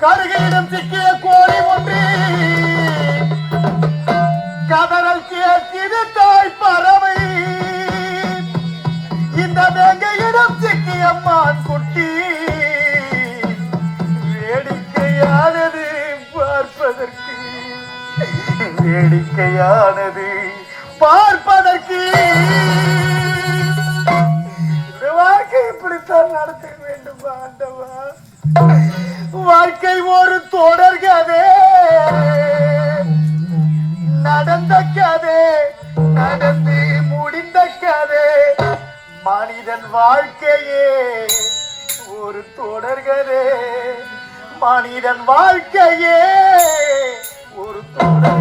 கருகையிடம் சிக்கிய கோழி ஒன்று. கதறல் கேட்கிது தாய் பறவை. இந்த வேங்கையிடம் சிக்கிய மான் குட்டி. வேடிக்கையானது பார்ப்பதற்கு. வேடிக்கையானது பார்ப்பதற்கு. வாழ்க்கை இப்படித்தான் நடத்த வேண்டும் ஆண்டவா. கதை நடந்து முடிந்த கதை. மனிதன் வாழ்க்கையே ஒரு தொடர்கதே. மனிதன் வாழ்க்கையே ஒரு தொடர்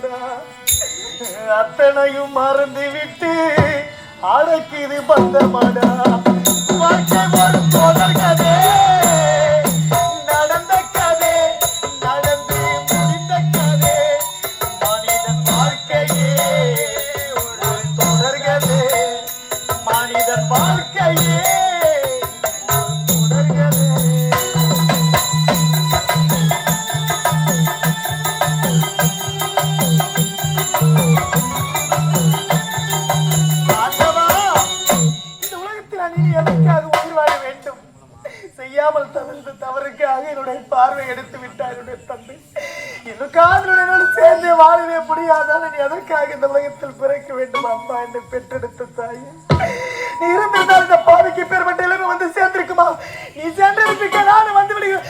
பந்தமாடா அத்தனையும் மறந்து விட்டு அரைக்குது பந்தமாடா வாழ்க்கை ஒரு தொடர் பார்வை எடுத்து விட்டார் என்னுடைய தந்தை எனக்காக சேர்ந்தே சேர்ந்து வாழவே முடியாதால் நீ எதற்காக இந்த உலகத்தில் பிறக்க வேண்டும் அம்மா என்னை பெற்றெடுத்த தாய்? நீ இருந்திருந்தால் இந்த பாவிக்கு மட்டும் எல்லாமே வந்து சேர்ந்திருக்குமா? நீ சென்றிருப்பிக்க நான் வந்து விடுகிறேன்.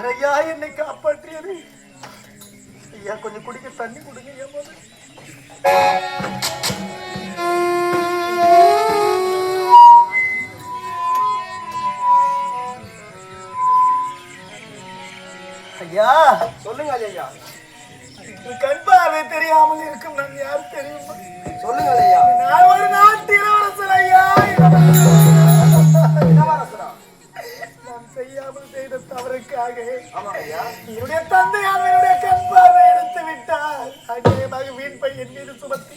யாரையா என்னை காப்பாற்றியது. ஐயா கொஞ்சம் குடிக்க தண்ணி கொடுங்க ஐயா சொல்லுங்க ஐயா கண் பார்வை தெரியாமல் இருக்கும் நான் யார் தெரியுமா? சொல்லுங்க ஐயா. நான் ஒரு நாட்டு இளவரசர் அநியாயமாக வீண் பை என் மீது சுமத்தி.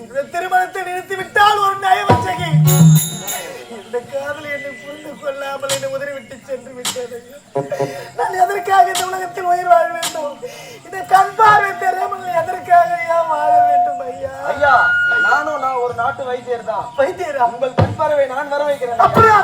என்னுடைய திருமணத்தை நிறுத்தி விட்டால் ஒரு நயவச்சகி இந்த காதல் என்னை புரிந்து கொள்ளாமல் என்னை உதறிவிட்டு சென்று விட்டது. நான் எதற்காக இந்த உலகத்தில் உயிர் வாழ வேண்டும்? இந்த கண் பார்வை தெரியாமல் எதற்காக ஐயா வாழ வேண்டும் ஐயா? ஐயா நானும் நான் ஒரு நாட்டு வைத்தியர் தான். வைத்தியரா? உங்கள் கண் பார்வை நான் வர வைக்கிறேன். அப்படியா